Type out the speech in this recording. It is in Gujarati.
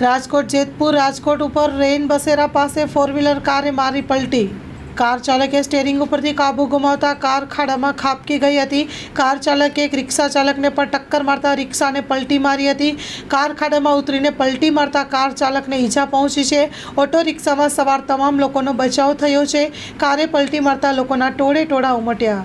રાજકોટ જેતપુર રાજકોટ ઉપર રેન બસેરા પાસે ફોર વ્હીલર કારે મારી પલટી. કાર ચાલકે સ્ટેરિંગ ઉપરથી કાબુ ગુમાવતા કાર ખાડામાં ખાબકી ગઈ હતી. કાર ચાલકે એક રિક્ષા ચાલકને પણ ટક્કર મારતા રિક્ષાને પલટી મારી હતી. કાર ખાડામાં ઉતરીને પલટી મારતા કાર ચાલકને ઈજા પહોંચી છે. ઓટો રિક્ષામાં સવાર તમામ લોકોનો બચાવ થયો છે. કારે પલટી મારતા લોકોના ટોળે ટોળા ઉમટ્યા.